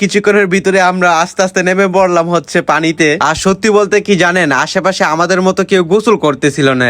কিছুক্ষণের ভিতরে আমরা আস্তে আস্তে নেমে পড়লাম হচ্ছে পানিতে। আর সত্যি বলতে কি জানেন, আশেপাশে আমাদের মতো কেউ গোসল করতেছিল না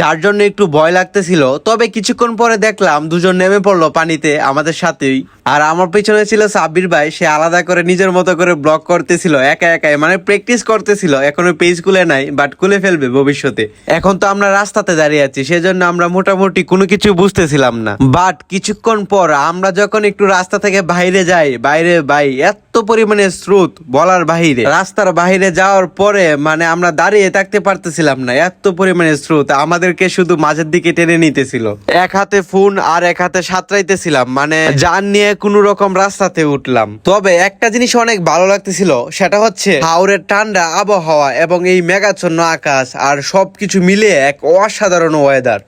যার জন্য একটু ভয় লাগতেছিল। তবে কিছুক্ষণ পরে দেখলাম দুজন নেমে পড়ল পানিতে আমাদের সাথেই। আর আমার পিছনে ছিল সাব্বির ভাই, সে আলাদা করে নিজের মতো করে ব্লগ করতেছিল, একা একাই মানে প্র্যাকটিস করতেছিল। এখনও পেজ খুলে নাই বাট খুলে ফেলবে ভবিষ্যতে। এখন তো আমরা রাস্তাতে দাঁড়িয়ে আছি, সেজন্য আমরা মোটামুটি কোনো কিছু বুঝতেছিলাম না। বাট কিছুক্ষণ পর আমরা যখন একটু রাস্তা থেকে বাইরে যাই, বাইরে ভাই, এত পরিমাণে স্রোত বলার বাহিরে। রাস্তার বাইরে যাওয়ার পরে মানে আমরা দাঁড়িয়ে থাকতে পারতেছিলাম না। এত পরিমাণে স্রোত, আমাদেরকে শুধু মাঝের দিকে টেনে নিতেছিল। এক হাতে ফোন আর এক হাতে সাঁতরাইতেছিলাম মানে যান নিয়ে কোনো রকম রাস্তাতে উঠলাম। তবে একটা জিনিস অনেক ভালো লাগতেছিল, সেটা হচ্ছে হাওরের ঠান্ডা আবহাওয়া এবং এই মেঘাচ্ছন্ন আকাশ আর সবকিছু মিলে এক অসাধারণ ওয়েদার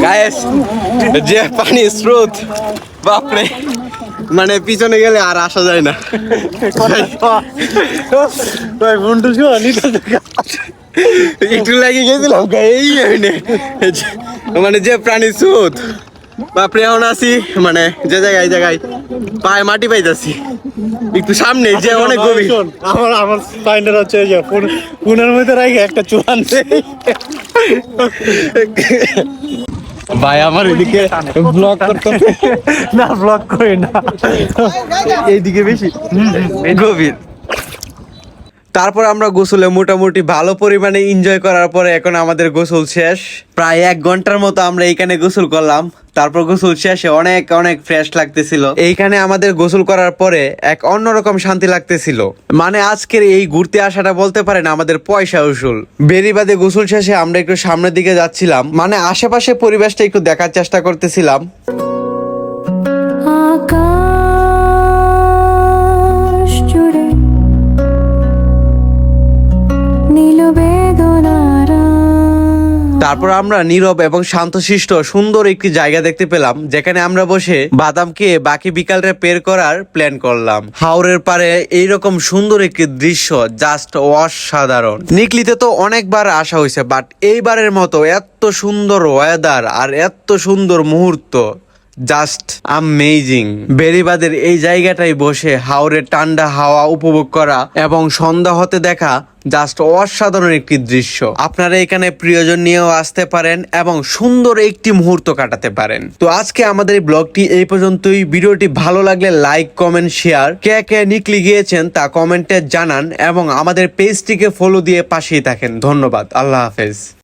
যে পানি স্রোত, বাপরে। মানে পিছনে গেলে আর আসা যায় না। ভাই নিতে একটু লাগিয়ে গেছিলাম এই মানে যে প্রাণী সুদ বাপরে এখন আছি মানে যে জায়গায় জায়গায় পায়ে মাটি পাইতাছি। একটু সামনে যে অনেক গভীর। আমার আমার ফাইন্ডার হচ্ছে এই যে ফোনের মধ্যে রাখে একটা চুয়ান ভাই আমার এদিকে ব্লগ করতে না ব্লক করে না। এইদিকে বেশি? গভীর। তারপর আমরা গোসলে মোটামুটি ভালো পরিমাণে এনজয় করার পরে এখন আমাদের গোসল শেষ। প্রায় এক ঘণ্টার মতো আমরা এখানে গোসল করলাম। তারপর গোসল শেষে অনেক অনেক ফ্রেশ লাগতেছিল। এইখানে আমাদের গোসল করার পরে এক অন্যরকম শান্তি লাগতেছিল। মানে আজকের এই ঘুরতে আসাটা বলতে পারেন আমাদের পয়সা উসুল। বেরিবাদে গোসল শেষে আমরা একটু সামনের দিকে যাচ্ছিলাম। মানে আশেপাশে পরিবেশটা একটু দেখার চেষ্টা করতেছিলাম। তারপর আমরা নীরব এবং শান্তশিষ্ট সুন্দর একটি জায়গা দেখতে পেলাম, যেখানে আমরা বসে বাদাম খেয়ে বাকি বিকালটা পের করার প্ল্যান করলাম। হাওরের পারে এইরকম সুন্দর একটি দৃশ্য জাস্ট অসাধারণ। নিকলিতে তো অনেকবার আসা হয়েছে বাট এইবারের মতো এত সুন্দর ওয়েদার আর এত সুন্দর মুহূর্ত। জাস্ট আমেজিং বেরিবাদের এই জায়গাটায় বসে হাওরের ঠান্ডা হাওয়া উপভোগ করা এবং সন্ধ্যা হতে দেখা জাস্ট অসাধারণ একটি দৃশ্য। আপনারা এখানে প্রিয়জন নিয়েও আসতে পারেন এবং সুন্দর একটি মুহূর্ত কাটাতে পারেন। তো আজকে আমাদের এই ব্লগটি এই পর্যন্তই। ভিডিওটি ভালো লাগলে লাইক, কমেন্ট, শেয়ার। কে কে নিকলি গিয়েছেন তা কমেন্টে জানান এবং আমাদের পেজটিকে ফলো দিয়ে পাশেই থাকেন। ধন্যবাদ। আল্লাহ হাফেজ।